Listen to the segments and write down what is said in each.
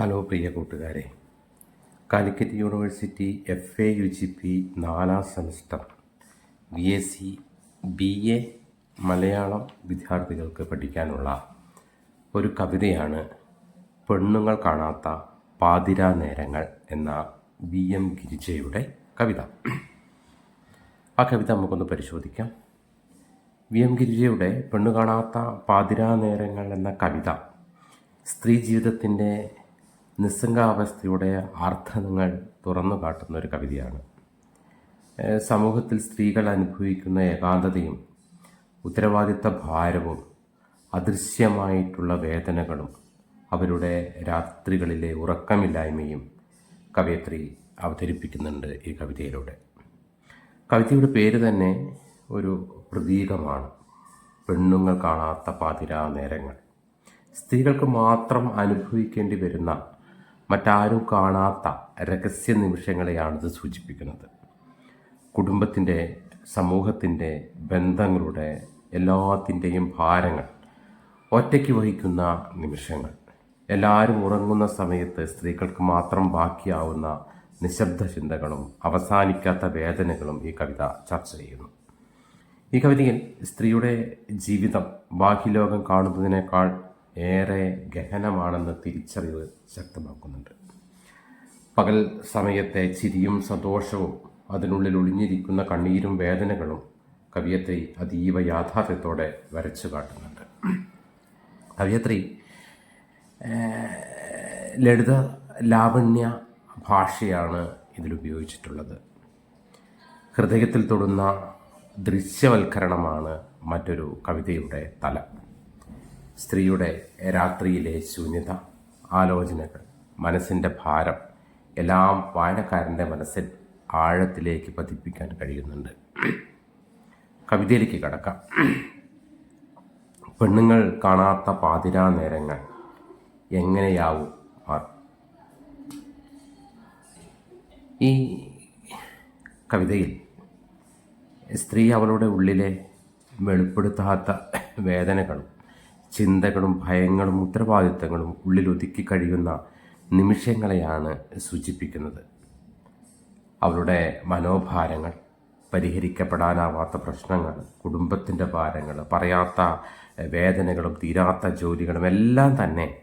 Hello പ്രിയ കൂട്ടുകാരെ. Calicut university F Y U G P നാലാം semester. B S C B A Malayalam വിദ്യാർത്ഥികൾക്ക് പഠിക്കാനുള്ള ഒരു കവിതയാണ് പെണ്ണുങ്ങൾ കാണാത്ത പാതിരാ നേരങ്ങൾ എന്ന വി എം ഗിരിജയുടെ കവിത. ആ കവിത നമുക്കൊന്ന് പരിശോധിക്കാം. വി എം ഗിരിജയുടെ പെണ്ണു കാണാത്ത പാതിരാ നേരങ്ങൾ എന്ന കവിത സ്ത്രീ ജീവിതത്തിന്റെ നിസ്സംഗാവസ്ഥയുടെ ആർത്ഥങ്ങൾ തുറന്നു കാട്ടുന്ന ഒരു കവിതയാണ്. സമൂഹത്തിൽ സ്ത്രീകൾ അനുഭവിക്കുന്ന ഏകാന്തതയും ഉത്തരവാദിത്ത ഭാരവും അദൃശ്യമായിട്ടുള്ള വേദനകളും അവരുടെ രാത്രികളിലെ ഉറക്കമില്ലായ്മയും കവയത്രി അവതരിപ്പിക്കുന്നുണ്ട് ഈ കവിതയിലൂടെ. കവിതയുടെ പേര് തന്നെ ഒരു പ്രതീകമാണ്. പെണ്ണുങ്ങൾ കാണാത്ത പാതിരാ നേരങ്ങൾ. സ്ത്രീകൾക്ക് മാത്രം അനുഭവിക്കേണ്ടി വരുന്ന മറ്റാരും കാണാത്ത രഹസ്യ നിമിഷങ്ങളെയാണിത് സൂചിപ്പിക്കുന്നത്. കുടുംബത്തിന്റെ സമൂഹത്തിന്റെ ബന്ധങ്ങളുടെ എല്ലാത്തിന്റെയും ഭാരങ്ങൾ ഒറ്റയ്ക്ക് വഹിക്കുന്ന നിമിഷങ്ങൾ. എല്ലാവരും ഉറങ്ങുന്ന സമയത്ത് സ്ത്രീകൾക്ക് മാത്രം ബാക്കിയാവുന്ന നിശബ്ദ ചിന്തകളും അവസാനിക്കാത്ത വേദനകളും ഈ കവിത ചർച്ച ചെയ്യുന്നു. ഈ കവിതയിൽ സ്ത്രീയുടെ ജീവിതം ബാഹ്യലോകം കാണുന്നതിനേക്കാൾ ഏറെ ഗഹനമാണെന്ന് തിരിച്ചറിവ് ശക്തമാക്കുന്നുണ്ട്. പകൽ സമയത്തെ ചിരിയും സന്തോഷവും അതിനുള്ളിൽ ഒളിഞ്ഞിരിക്കുന്ന കണ്ണീരും വേദനകളും കവിയത്രി അതീവ യാഥാർത്ഥ്യത്തോടെ വരച്ചു കാട്ടുന്നുണ്ട്. കവിയത്രി ലളിത ലാവണ്യ ഭാഷയാണ് ഇതിലുപയോഗിച്ചിട്ടുള്ളത് ഹൃദയത്തിൽ തൊടുന്ന ദൃശ്യവൽക്കരണമാണ് മറ്റൊരു കവിതയുടെ തലം. സ്ത്രീയുടെ രാത്രിയിലെ ശൂന്യത ആലോചനകൾ മനസ്സിന്റെ ഭാരം എല്ലാം വായനക്കാരന്റെ മനസ്സിൽ ആഴത്തിലേക്ക് പതിപ്പിക്കാൻ കഴിയുന്നുണ്ട്. കവിതയിലേക്ക് കടക്കാം. പെണ്ണുങ്ങൾ കാണാത്ത പാതിരാ നേരങ്ങൾ എങ്ങനെയാവും മാർ? ഈ കവിതയിൽ സ്ത്രീ അവളുടെ ഉള്ളിലെ വെളിപ്പെടുത്താത്ത വേദനകളും ചിന്തകളും ഭയങ്ങളും ഉത്തരവാദിത്തങ്ങളും ഉള്ളിൽ ഒതുക്കി കഴിയുന്ന നിമിഷങ്ങളെയാണ് സൂചിപ്പിക്കുന്നത്. അവളുടെ മനോഭാരങ്ങൾ പരിഹരിക്കപ്പെടാനാവാത്ത പ്രശ്നങ്ങൾ കുടുംബത്തിന്റെ ഭാരങ്ങൾ പറയാത്ത വേദനകളും തീരാത്ത ജോലികളും എല്ലാം തന്നെ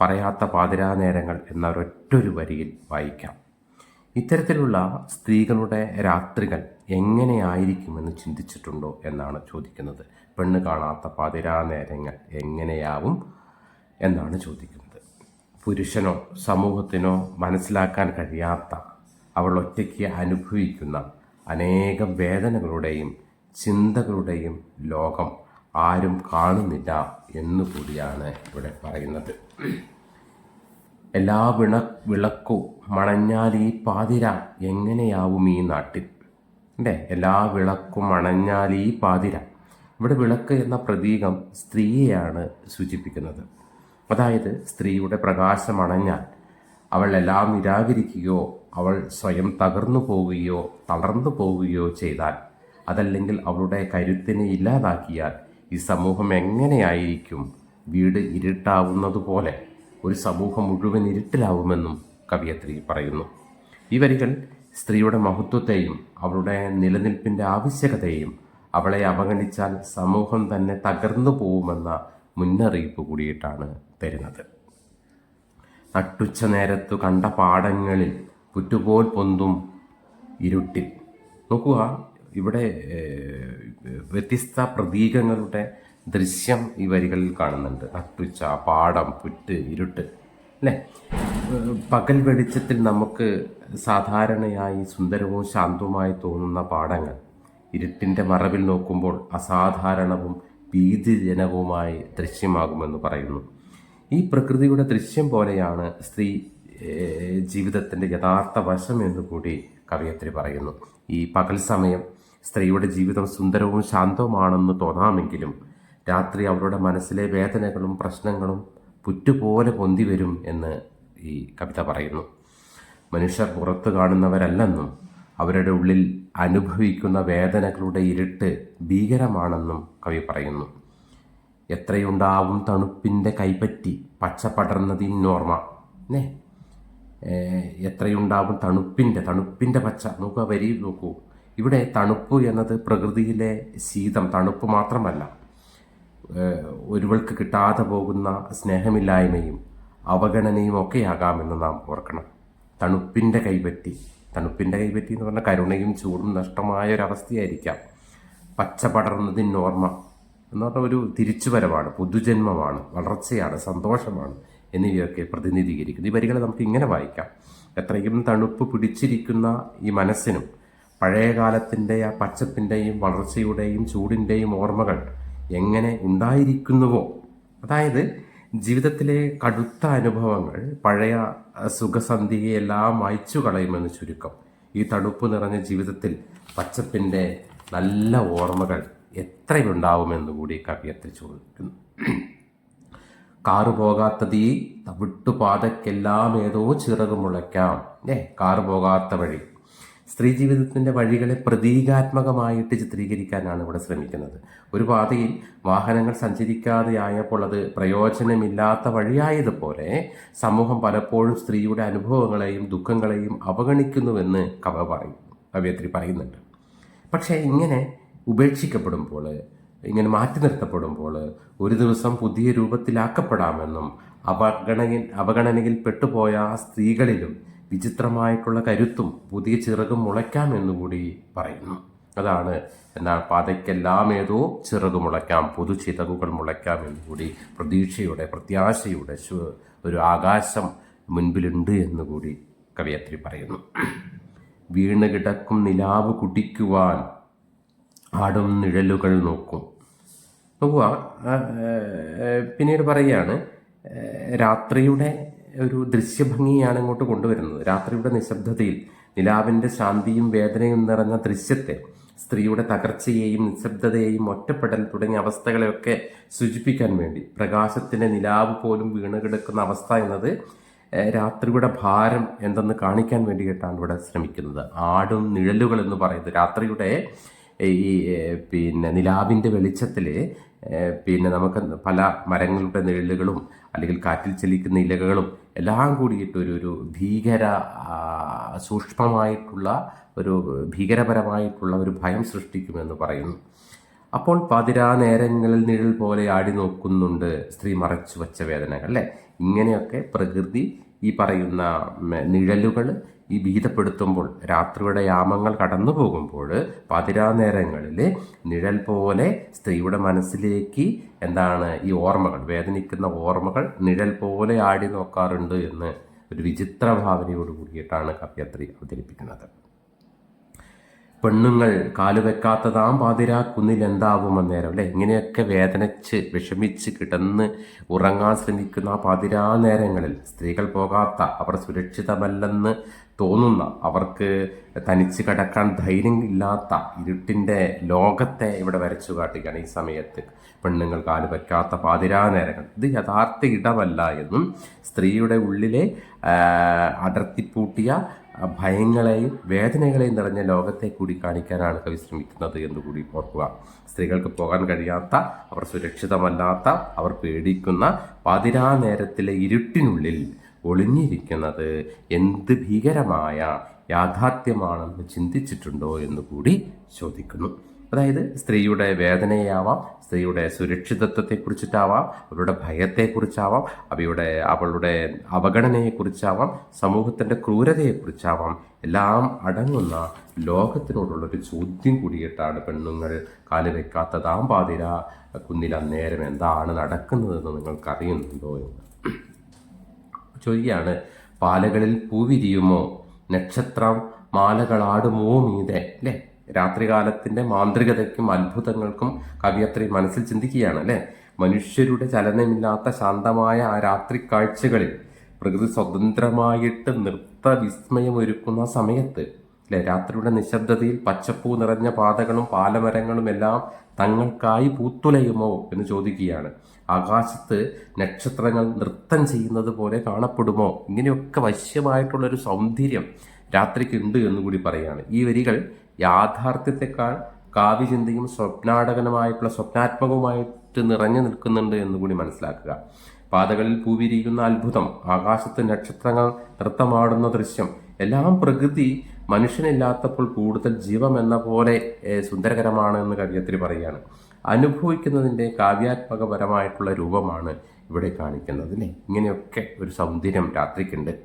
പറയാത്ത പാതിരാനേരങ്ങൾ എന്ന ഒരൊറ്റൊരു വരിയിൽ വായിക്കാം. ഇത്തരത്തിലുള്ള സ്ത്രീകളുടെ രാത്രികൾ എങ്ങനെയായിരിക്കുമെന്ന് ചിന്തിച്ചിട്ടുണ്ടോ എന്നാണ് ചോദിക്കുന്നത്. പെണ്ണ് കാണാത്ത പതിരാ നേരങ്ങൾ എങ്ങനെയാവും എന്നാണ് ചോദിക്കുന്നത്. പുരുഷനോ സമൂഹത്തിനോ മനസ്സിലാക്കാൻ കഴിയാത്ത അവൾ ഒറ്റയ്ക്ക് അനുഭവിക്കുന്ന അനേകം വേദനകളുടെയും ചിന്തകളുടെയും ലോകം ആരും കാണുന്നില്ല എന്നുകൂടിയാണ് ഇവിടെ പറയുന്നത്. എല്ലാ വിണ വിളക്കും മണഞ്ഞാൽ ഈ പാതിര എങ്ങനെയാവും ഈ നാട്ടിൽ? അല്ലേ? എല്ലാ വിളക്കും മണഞ്ഞാൽ ഈ പാതിര. ഇവിടെ വിളക്ക് എന്ന പ്രതീകം സ്ത്രീയെയാണ് സൂചിപ്പിക്കുന്നത്. അതായത് സ്ത്രീയുടെ പ്രകാശം അണഞ്ഞാൽ അവൾ എല്ലാം നിരാകരിക്കുകയോ അവൾ സ്വയം തകർന്നു പോവുകയോ തളർന്നു പോവുകയോ ചെയ്താൽ അതല്ലെങ്കിൽ അവളുടെ കരുത്തിനെ ഇല്ലാതാക്കിയാൽ ഈ സമൂഹം എങ്ങനെയായിരിക്കും? വീട് ഇരുട്ടാവുന്നതുപോലെ. ഒരു സമൂഹം മുഴുവൻ ഇരുട്ടിലാവുമെന്നും കവിയത്രി പറയുന്നു. ഈ വരികൾ സ്ത്രീയുടെ മഹത്വത്തെയും അവളുടെ നിലനിൽപ്പിന്റെ ആവശ്യകതയെയും അവളെ അവഗണിച്ചാൽ സമൂഹം തന്നെ തകർന്നു പോവുമെന്ന മുന്നറിയിപ്പ് കൂടിയിട്ടാണ് തരുന്നത്. നട്ടുച്ച നേരത്തു കണ്ട പാടങ്ങളിൽ പുറ്റുപോൽ പൊന്തും ഇരുട്ടിൽ. നോക്കുക ഇവിടെ വ്യത്യസ്ത പ്രതീകങ്ങളുടെ ദൃശ്യം ഈ വരികളിൽ കാണുന്നുണ്ട്. നട്ടുച്ച പാടം പുറ്റ് ഇരുട്ട് അല്ലേ? പകൽ വെളിച്ചത്തിൽ നമുക്ക് സാധാരണയായി സുന്ദരവും ശാന്തവുമായി തോന്നുന്ന പാടങ്ങൾ. ഇരുട്ടിന്റെ മറവിൽ നോക്കുമ്പോൾ അസാധാരണവും ഭീതിജനകവുമായി ദൃശ്യമാകുമെന്ന് പറയുന്നു. ഈ പ്രകൃതിയുടെ ദൃശ്യം പോലെയാണ് സ്ത്രീ ജീവിതത്തിന്റെ യഥാർത്ഥ വശം എന്ന് കൂടി കവയത്രി പറയുന്നു. ഈ പകൽ സമയം സ്ത്രീയുടെ ജീവിതം സുന്ദരവും ശാന്തവുമാണെന്ന് തോന്നാമെങ്കിലും രാത്രി അവരുടെ മനസ്സിലെ വേദനകളും പ്രശ്നങ്ങളും പുറ്റുപോലെ പൊന്തി വരും എന്ന് ഈ കവിത പറയുന്നു. മനുഷ്യർ പുറത്തു കാണുന്നവരല്ലെന്നും അവരുടെ ഉള്ളിൽ അനുഭവിക്കുന്ന വേദനകളുടെ ഇരുട്ട് ഭീകരമാണെന്നും കവി പറയുന്നു. എത്രയുണ്ടാവും തണുപ്പിന്റെ കൈപ്പറ്റി പച്ച നോർമ അല്ലേ ഏഹ് എത്രയുണ്ടാവും തണുപ്പിന്റെ തണുപ്പിന്റെ പച്ച. നോക്കുക വരി നോക്കൂ. ഇവിടെ തണുപ്പ് എന്നത് പ്രകൃതിയിലെ ശീതം തണുപ്പ് മാത്രമല്ല. ഒരുവൾക്ക് കിട്ടാതെ പോകുന്ന സ്നേഹമില്ലായ്മയും അവഗണനയും ഒക്കെയാകാമെന്ന് നാം ഓർക്കണം. തണുപ്പിന്റെ കൈപറ്റി തണുപ്പിന്റെ കൈപറ്റി എന്ന് പറഞ്ഞാൽ കരുണയും ചൂടും നഷ്ടമായ ഒരവസ്ഥയായിരിക്കാം. പച്ച പടർന്നതിന് ഓർമ്മ എന്ന് പറഞ്ഞാൽ ഒരു തിരിച്ചുവരവാണ് പുതുജന്മമാണ് വളർച്ചയാണ് സന്തോഷമാണ് എന്നിവയൊക്കെ പ്രതിനിധീകരിക്കുന്നു. ഈ വരികളെ നമുക്ക് ഇങ്ങനെ വായിക്കാം. എത്രയും തണുപ്പ് പിടിച്ചിരിക്കുന്ന ഈ മനസ്സിനും പഴയ കാലത്തിന്റെ ആ പച്ചപ്പിന്റെയും വളർച്ചയുടെയും ചൂടിന്റെയും ഓർമ്മകൾ എങ്ങനെ ഉണ്ടായിരിക്കുന്നുവോ? അതായത് ജീവിതത്തിലെ കടുത്ത അനുഭവങ്ങൾ പഴയ സുഖസന്ധിയെല്ലാം മായ്ച്ചു കളയുമെന്ന് ചുരുക്കം. ഈ തണുപ്പ് നിറഞ്ഞ ജീവിതത്തിൽ പച്ചപ്പിന്റെ നല്ല ഓർമ്മകൾ എത്രയുണ്ടാവുമെന്ന് കൂടി കവിയത്തിൽ ചോദിക്കുന്നു കാറ് പോകാത്തതീ തവിട്ടുപാതക്കെല്ലാം ഏതോ ചിറക് മുളയ്ക്കാം. ഏ കാറ് പോകാത്ത വഴി. സ്ത്രീ ജീവിതത്തിന്റെ വഴികളെ പ്രതീകാത്മകമായിട്ട് ചിത്രീകരിക്കാനാണ് ഇവിടെ ശ്രമിക്കുന്നത്. ഒരു പാതയിൽ വാഹനങ്ങൾ സഞ്ചരിക്കാതെയായപ്പോൾ അത് പ്രയോജനമില്ലാത്ത വഴിയായതുപോലെ സമൂഹം പലപ്പോഴും സ്ത്രീയുടെ അനുഭവങ്ങളെയും ദുഃഖങ്ങളെയും അവഗണിക്കുന്നുവെന്ന് കവ പറയും കവയത്രി പറയുന്നുണ്ട്. പക്ഷേ ഇങ്ങനെ ഉപേക്ഷിക്കപ്പെടുമ്പോൾ ഇങ്ങനെ മാറ്റി നിർത്തപ്പെടുമ്പോൾ ഒരു ദിവസം പുതിയ രൂപത്തിലാക്കപ്പെടാമെന്നും അവഗണയിൽ അവഗണനയിൽ പെട്ടുപോയ സ്ത്രീകളിലും വിചിത്രമായിട്ടുള്ള കരുത്തും പുതിയ ചിറകും മുളയ്ക്കാം എന്നുകൂടി പറയുന്നു. അതാണ് എന്നാൽ പാതയ്ക്കെല്ലാം ഏതോ ചിറക് മുളയ്ക്കാം പുതു ചിതകുകൾ മുളയ്ക്കാം എന്നുകൂടി പ്രതീക്ഷയുടെ പ്രത്യാശയുടെ ഒരു ആകാശം മുൻപിലുണ്ട് എന്നുകൂടി കവിയത്രി പറയുന്നു. വീണ് കിടക്കും നിലാവ് കുടിക്കുവാൻ ആടും നിഴലുകൾ നോക്കും. നോക്കുക പിന്നീട് പറയുകയാണ് രാത്രിയുടെ ഒരു ദൃശ്യഭംഗിയാണ് ഇങ്ങോട്ട് കൊണ്ടുവരുന്നത്. രാത്രിയുടെ നിശബ്ദതയിൽ നിലാവിന്റെ ശാന്തിയും വേദനയും നിറഞ്ഞ ദൃശ്യത്തെ സ്ത്രീയുടെ തകർച്ചയെയും നിശബ്ദതയെയും ഒറ്റപ്പെടൽ തുടങ്ങിയ അവസ്ഥകളെയൊക്കെ സൂചിപ്പിക്കാൻ വേണ്ടി. പ്രകാശത്തിന്റെ നിലാവ് പോലും വീണ് കിടക്കുന്ന അവസ്ഥ എന്നത് രാത്രിയുടെ ഭാരം എന്തെന്ന് കാണിക്കാൻ വേണ്ടിയിട്ടാണ് ഇവിടെ ശ്രമിക്കുന്നത്. ആടും നിഴലുകൾ എന്ന് പറയുന്നത്. രാത്രിയുടെ ഈ പിന്നെ നിലാവിന്റെ വെളിച്ചത്തിൽ പിന്നെ നമുക്ക് പല മരങ്ങളുടെ നിഴലുകളും അല്ലെങ്കിൽ കാറ്റിൽ ചലിക്കുന്ന ഇലകളും എല്ലാം കൂടിയിട്ടൊരു ഒരു ഭീകര സൂക്ഷ്മമായിട്ടുള്ള ഒരു ഭീകരപരമായിട്ടുള്ള ഒരു ഭയം സൃഷ്ടിക്കുമെന്ന് പറയുന്നു. അപ്പോൾ പതിരാ നേരങ്ങളിൽ നിഴൽ പോലെ ആടി നോക്കുന്നുണ്ട് സ്ത്രീ മറച്ചു വച്ച വേദനകൾ അല്ലേ? ഇങ്ങനെയൊക്കെ പ്രകൃതി ഈ പറയുന്ന നിഴലുകൾ ഈ ഭീതപ്പെടുത്തുമ്പോൾ രാത്രിയുടെ യാമങ്ങൾ കടന്നു പോകുമ്പോൾ പതിരാ നേരങ്ങളിൽ നിഴൽ പോലെ സ്ത്രീയുടെ മനസ്സിലേക്ക് എന്താണ് ഈ ഓർമ്മകൾ വേദനിക്കുന്ന ഓർമ്മകൾ നിഴൽ പോലെ ആടി നോക്കാറുണ്ട് എന്ന് ഒരു വിചിത്ര ഭാവനയോട് കൂടിയിട്ടാണ് കവയത്രി അവതരിപ്പിക്കുന്നത്. പെണ്ണുങ്ങൾ കാലുവെക്കാത്തതാം പാതിരാ അന്നേരം അല്ലെ? ഇങ്ങനെയൊക്കെ വേദനിച്ച് വിഷമിച്ച് കിടന്ന് ഉറങ്ങാൻ ശ്രമിക്കുന്ന ആ പാതിരാ നേരങ്ങളിൽ സ്ത്രീകൾ പോകാത്ത അവർ സുരക്ഷിതമല്ലെന്ന് തോന്നുന്ന അവർക്ക് തനിച്ച് കിടക്കാൻ ധൈര്യം ഇല്ലാത്ത ഇരുട്ടിന്റെ ലോകത്തെ ഇവിടെ വരച്ചു കാട്ടുകയാണ് ഈ സമയത്ത് പെണ്ണുങ്ങൾ കാൽ വയ്ക്കാത്ത പാതിരാ നേരങ്ങൾ ഇത് യഥാർത്ഥ ഇടമല്ല എന്നും സ്ത്രീയുടെ ഉള്ളിലെ അടർത്തിപ്പൂട്ടിയ ഭയങ്ങളെയും വേദനകളെയും നിറഞ്ഞ ലോകത്തെ കൂടി കാണിക്കാനാണ് കവി ശ്രമിക്കുന്നത് എന്ന് കൂടി ഓർക്കുക. സ്ത്രീകൾക്ക് പോകാൻ കഴിയാത്ത അവർ സുരക്ഷിതമല്ലാത്ത അവർ പേടിക്കുന്ന പതിരാ നേരത്തിലെ ഇരുട്ടിനുള്ളിൽ ഒളിഞ്ഞിരിക്കുന്നത് എന്ത് ഭീകരമായ യാഥാർത്ഥ്യമാണെന്ന് ചിന്തിച്ചിട്ടുണ്ടോ എന്ന് കൂടി ചോദിക്കുന്നു. അതായത് സ്ത്രീയുടെ വേദനയാവാം സ്ത്രീയുടെ സുരക്ഷിതത്വത്തെക്കുറിച്ചിട്ടാവാം അവരുടെ ഭയത്തെക്കുറിച്ചാവാം അവയുടെ അവളുടെ അവഗണനയെക്കുറിച്ചാവാം സമൂഹത്തിന്റെ ക്രൂരതയെക്കുറിച്ചാവാം എല്ലാം അടങ്ങുന്ന ലോകത്തിനോടുള്ളൊരു ചോദ്യം കൂടിയിട്ടാണ് പെണ്ണുങ്ങൾ കാലുവെക്കാത്തതാം പാതിര കുന്നിൽ അന്നേരം എന്താണ് നടക്കുന്നതെന്ന് നിങ്ങൾക്കറിയുന്നുണ്ടോ എന്ന്? ചോദിക്കുകയാണ് പാലകളിൽ പൂവിരിയുമോ? നക്ഷത്രം മാലകളാടുമോ മീതെ? അല്ലേ? രാത്രികാലത്തിന്റെ മാന്ത്രികതയ്ക്കും അത്ഭുതങ്ങൾക്കും കവിയത്രി മനസ്സിൽ ചിന്തിക്കുകയാണ് അല്ലേ? മനുഷ്യരുടെ ചലനമില്ലാത്ത ശാന്തമായ ആ രാത്രി കാഴ്ചകളിൽ പ്രകൃതി സ്വതന്ത്രമായിട്ട് നൃത്ത വിസ്മയം ഒരുക്കുന്ന സമയത്ത് അല്ലെ? രാത്രിയുടെ നിശബ്ദതയിൽ പച്ചപ്പൂ നിറഞ്ഞ പാതകളും പാലമരങ്ങളും എല്ലാം തങ്ങൾക്കായി പൂത്തുലയുമോ എന്ന് ചോദിക്കുകയാണ്. ആകാശത്ത് നക്ഷത്രങ്ങൾ നൃത്തം ചെയ്യുന്നത് പോലെ കാണപ്പെടുമോ? ഇങ്ങനെയൊക്കെ വശ്യമായിട്ടുള്ളൊരു സൗന്ദര്യം രാത്രിക്കുണ്ട് എന്നുകൂടി പറയുകയാണ് ഈ വരികൾ യാഥാർത്ഥ്യത്തെക്കാൾ കാവ്യചിന്തയും സ്വപ്നാടകനമായിട്ടുള്ള സ്വപ്നാത്മകവുമായിട്ട് നിറഞ്ഞു നിൽക്കുന്നുണ്ട് എന്ന് കൂടി മനസ്സിലാക്കുക. പാതകളിൽ പൂവിരിയുന്ന അത്ഭുതം ആകാശത്ത് നക്ഷത്രങ്ങൾ നൃത്തമാടുന്ന ദൃശ്യം എല്ലാം പ്രകൃതി മനുഷ്യനില്ലാത്തപ്പോൾ കൂടുതൽ ജീവം എന്ന പോലെ സുന്ദരകരമാണ് എന്ന് കവിയത്രി പറയുകയാണ്. അനുഭവിക്കുന്നതിന്റെ കാവ്യാത്മകപരമായിട്ടുള്ള രൂപമാണ് ഇവിടെ കാണിക്കുന്നത് അല്ലേ? ഇങ്ങനെയൊക്കെ ഒരു സൗന്ദര്യം രാത്രിക്കുണ്ട്.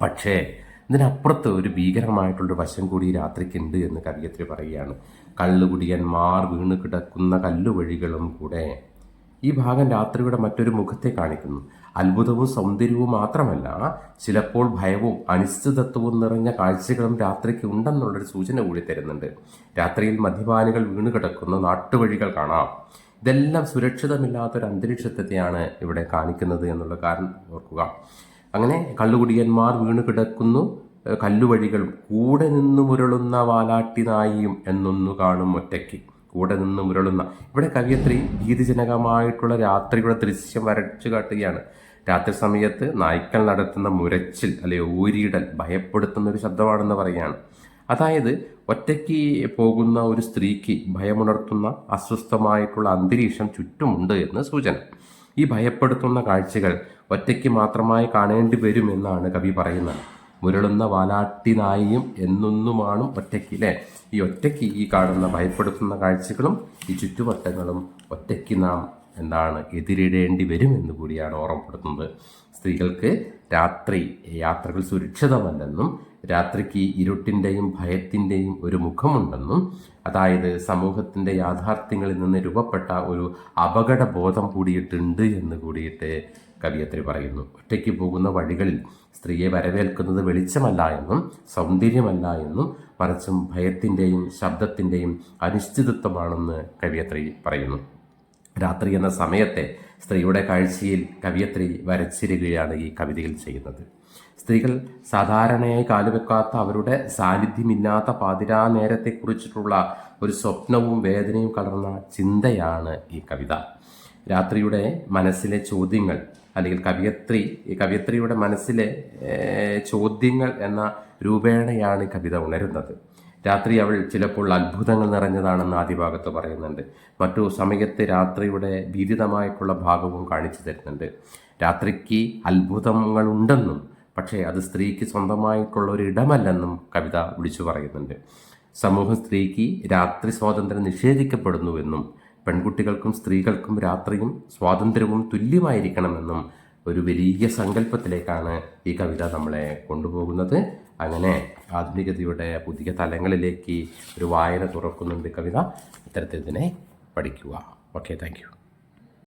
പക്ഷേ ഇതിനപ്പുറത്ത് ഒരു ഭീകരമായിട്ടുള്ളൊരു വശം കൂടി രാത്രിക്കുണ്ട് എന്ന് കവിയത്രി പറയുകയാണ്. കള്ളുകുടിയന്മാർ വീണ് കിടക്കുന്ന കല്ലുവഴികളും കൂടെ ഈ ഭാഗം രാത്രിയുടെ മറ്റൊരു മുഖത്തെ കാണിക്കുന്നു. അത്ഭുതവും സൗന്ദര്യവും മാത്രമല്ല ചിലപ്പോൾ ഭയവും അനിശ്ചിതത്വവും നിറഞ്ഞ കാഴ്ചകളും രാത്രിക്ക് ഉണ്ടെന്നുള്ളൊരു സൂചന കൂടി തരുന്നുണ്ട്. രാത്രിയിൽ മദ്യപാനികൾ വീണ് കിടക്കുന്ന നാട്ടുവഴികൾ കാണാം. ഇതെല്ലാം സുരക്ഷിതമില്ലാത്തൊരു അന്തരീക്ഷത്തെയാണ് ഇവിടെ കാണിക്കുന്നത് എന്നുള്ള കാരണം ഓർക്കുക. അങ്ങനെ കള്ളുകുടിയന്മാർ വീണ് കിടക്കുന്നു. കല്ലുവഴികളും കൂടെ നിന്ന് മുരളുന്ന വാലാട്ടി നായിയും എന്നൊന്നു കാണും ഒറ്റയ്ക്ക്. കൂടെ നിന്ന് മുരളുന്ന ഇവിടെ കവിയത്രി ഭീതിജനകമായിട്ടുള്ള രാത്രിയുടെ ദൃശ്യം വരച്ചു കാട്ടുകയാണ്. രാത്രി സമയത്ത് നായ്ക്കൾ നടത്തുന്ന മുരച്ചിൽ അല്ലെ ഊരിയിടൽ ഭയപ്പെടുത്തുന്ന ഒരു ശബ്ദമാണെന്ന് പറയുകയാണ്. അതായത് ഒറ്റയ്ക്ക് പോകുന്ന ഒരു സ്ത്രീക്ക് ഭയമുണർത്തുന്ന അസ്വസ്ഥമായിട്ടുള്ള അന്തരീക്ഷം ചുറ്റുമുണ്ട് എന്ന് സൂചന. ഈ ഭയപ്പെടുത്തുന്ന കാഴ്ചകൾ ഒറ്റയ്ക്ക് മാത്രമായി കാണേണ്ടി വരുമെന്നാണ് കവി പറയുന്നത്. മുരളുന്ന വാലാട്ടി നായിയും എന്നൊന്നുമാണ് ഒറ്റയ്ക്ക് അല്ലേ ഈ ഒറ്റയ്ക്ക് ഈ കാണുന്ന ഭയപ്പെടുത്തുന്ന കാഴ്ചകളും ഈ ചുറ്റുവട്ടങ്ങളും ഒറ്റയ്ക്ക് നാം എന്താണ് എതിരിടേണ്ടി വരുമെന്ന് കൂടിയാണ് ഓർമ്മപ്പെടുത്തുന്നത്. സ്ത്രീകൾക്ക് രാത്രി യാത്രകൾ സുരക്ഷിതമല്ലെന്നും രാത്രിക്ക് ഇരുട്ടിന്റെയും ഭയത്തിന്റെയും ഒരു മുഖമുണ്ടെന്നും അതായത് സമൂഹത്തിന്റെ യാഥാർത്ഥ്യങ്ങളിൽ നിന്ന് രൂപപ്പെട്ട ഒരു അപകടബോധം കൂടിയിട്ടുണ്ട് എന്ന് കൂടിയിട്ട് കവിയത്രി പറയുന്നു. ഒറ്റയ്ക്ക് പോകുന്ന വഴികളിൽ സ്ത്രീയെ വരവേൽക്കുന്നത് വെളിച്ചമല്ല എന്നും സൗന്ദര്യമല്ല എന്നും മറിച്ചും ഭയത്തിന്റെയും ശബ്ദത്തിന്റെയും അനിശ്ചിതത്വമാണെന്ന് കവിയത്രി പറയുന്നു. രാത്രി എന്ന സമയത്തെ സ്ത്രീയുടെ കാഴ്ചയിൽ കവിയത്രി വരച്ചിരുകയാണ് ഈ കവിതയിൽ ചെയ്യുന്നത്. സ്ത്രീകൾ സാധാരണയായി കാലുവെക്കാത്ത അവരുടെ സാന്നിധ്യമില്ലാത്ത പാതിരാ നേരത്തെക്കുറിച്ചിട്ടുള്ള ഒരു സ്വപ്നവും വേദനയും കലർന്ന ചിന്തയാണ് ഈ കവിത. രാത്രിയുടെ മനസ്സിലെ ചോദ്യങ്ങൾ അല്ലെങ്കിൽ കവിയത്രി ഈ കവിയത്രിയുടെ മനസ്സിലെ ചോദ്യങ്ങൾ എന്ന രൂപേണയാണ് കവിത ഉണരുന്നത്. രാത്രി അവൾ ചിലപ്പോൾ അത്ഭുതങ്ങൾ നിറഞ്ഞതാണെന്ന് ആദ്യ ഭാഗത്ത് പറയുന്നുണ്ട്. മറ്റു സമയത്ത് രാത്രിയുടെ ഭീതിതമായിട്ടുള്ള ഭാഗവും കാണിച്ചു തരുന്നുണ്ട്. രാത്രിക്ക് അത്ഭുതങ്ങളുണ്ടെന്നും പക്ഷേ അത് സ്ത്രീക്ക് സ്വന്തമായിട്ടുള്ള ഒരു ഇടമല്ലെന്നും കവിത വിളിച്ചു പറയുന്നുണ്ട്. സമൂഹം സ്ത്രീക്ക് രാത്രി സ്വാതന്ത്ര്യം നിഷേധിക്കപ്പെടുന്നുവെന്നും പെൺകുട്ടികൾക്കും സ്ത്രീകൾക്കും രാത്രിയും സ്വാതന്ത്ര്യവും തുല്യമായിരിക്കണമെന്നും ഒരു വലിയ സങ്കല്പത്തിലേക്കാണ് ഈ കവിത നമ്മളെ കൊണ്ടുപോകുന്നത്. അങ്ങനെ ആധുനികതയുടെ പുതിയ തലങ്ങളിലേക്ക് ഒരു വായന തുറക്കുന്നുണ്ട് കവിത. ഇത്തരത്തിൽ ഇതിനെ പഠിക്കുക. Okay thank